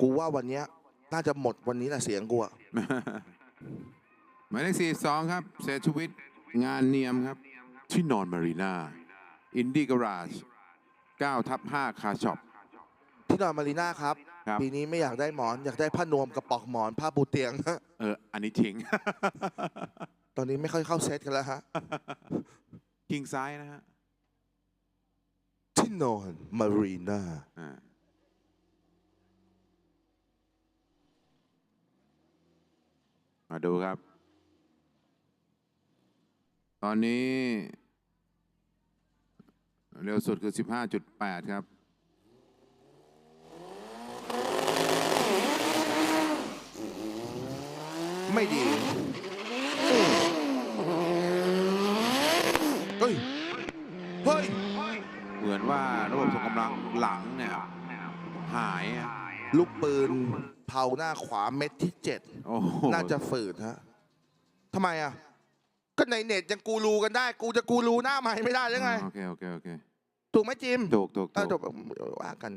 กูว่าวันเนี้ยน่าจะหมดวันนี้แหละเสียงกูอะหมายเลขสี่สองครับเศรษฐวิทย์งานเนียมครับ ที่นอนมารีนาอินดี้การาจ9ทับ5คาช็อป ที่นอนมารีน่าครับ ครับ ปีนี้ไม่อยากได้หมอนอยากได้ผ้านวมกระปอกหมอนผ้าปูเตียงเออ อันนี้ทิ้ง ตอนนี้ไม่ค่อยเข้าเซตกันแล้วฮะ ทิ้งซ้ายนะฮะที่นอนมารีน่าอ่า มาดูครับ ตอนนี้ เร็วสุดคือ 15.8 ครับ ไม่ดีเฮ้ย เฮ้ย เหมือนว่าระบบส่งกำลังหลังเนี่ย หายอะ ลูกปืนเผาหน้าขวาเม็ดที่เจ็ดโอ้โหน่าจะฝืดฮะทำไมอะ ก็ในเน็ตยังกูรูกันได้ กูจะกูรูหน้าใหม่ไม่ได้หรือไง โอเคโอเคโอเคถูกไหมจิมถูกถูกเออจถูบกว่ากัน